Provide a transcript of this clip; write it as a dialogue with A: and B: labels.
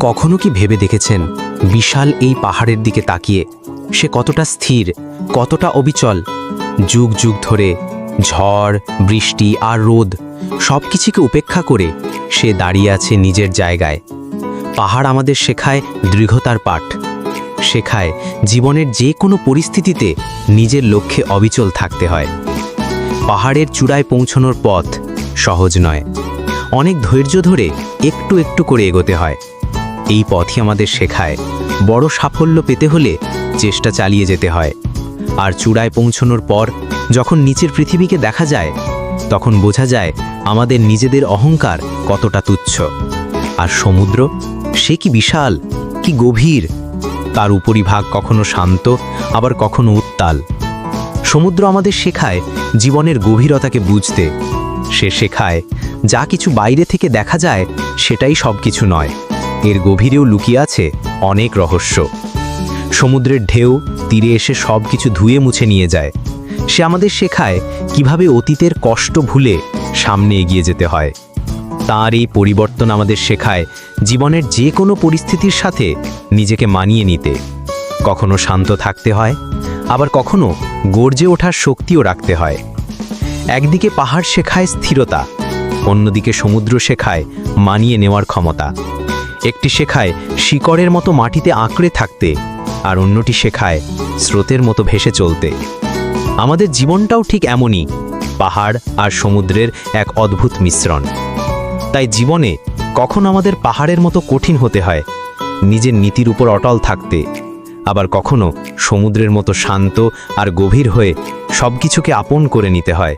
A: কখনো কি ভেবে দেখেছেন বিশাল এই পাহাড়ের দিকে তাকিয়ে? সে কতটা স্থির, কতটা অবিচল। যুগ যুগ ধরে ঝড়, বৃষ্টি আর রোদ সব কিছুকে উপেক্ষা করে সে দাঁড়িয়ে আছে নিজের জায়গায়। পাহাড় আমাদের শেখায় দৃঢ়তার পাঠ। শেখায় জীবনের যে কোনো পরিস্থিতিতে নিজের লক্ষ্যে অবিচল থাকতে হয়। পাহাড়ের চূড়ায় পৌঁছানোর পথ সহজ নয়। অনেক ধৈর্য ধরে একটু একটু করে এগোতে হয়। এই পথই আমাদের শেখায়। বড় সাফল্য পেতে হলে চেষ্টা চালিয়ে যেতে হয়। আর চূড়ায় পৌঁছানোর পর যখন নিচের পৃথিবীকে দেখা যায়, তখন বোঝা যায় আমাদের নিজেদের অহংকার কতটা তুচ্ছ। আর সমুদ্র? সে কি বিশাল? কি গভীর? তার উপরিভাগ কখনো শান্ত, আবার কখনো উত্তাল। সমুদ্র আমাদের শেখায় জীবনের গভীরতাকে বুঝতে। সে শেখায় যা কিছু বাইরে থেকে দেখা যায়, সেটাই সব কিছু নয়। এর গভীরেও লুকিয়ে আছে অনেক রহস্য। সমুদ্রের ঢেউ তীরে এসে সব কিছু ধুয়ে মুছে নিয়ে যায়। সে আমাদের শেখায় কীভাবে অতীতের কষ্ট ভুলে সামনে এগিয়ে যেতে হয়। তার এই পরিবর্তন আমাদের শেখায় জীবনের যে কোনো পরিস্থিতির সাথে নিজেকে মানিয়ে নিতে। কখনো শান্ত থাকতে হয়, আবার কখনো গর্জে ওঠার শক্তিও রাখতে হয়। একদিকে পাহাড় শেখায় স্থিরতা, অন্যদিকে সমুদ্র শেখায় মানিয়ে নেওয়ার ক্ষমতা। একটি শেখায় শিকড়ের মতো মাটিতে আঁকড়ে থাকতে, আর অন্যটি শেখায় স্রোতের মতো ভেসে চলতে। আমাদের জীবনটাও ঠিক এমনই, পাহাড় আর সমুদ্রের এক অদ্ভুত মিশ্রণ। তাই জীবনে কখন আমাদের পাহাড়ের মতো কঠিন হতে হয়, নিজের নীতির উপর অটল থাকতে, আবার কখনো সমুদ্রের মতো শান্ত আর গভীর হয়ে সবকিছুকে আপন করে নিতে হয়।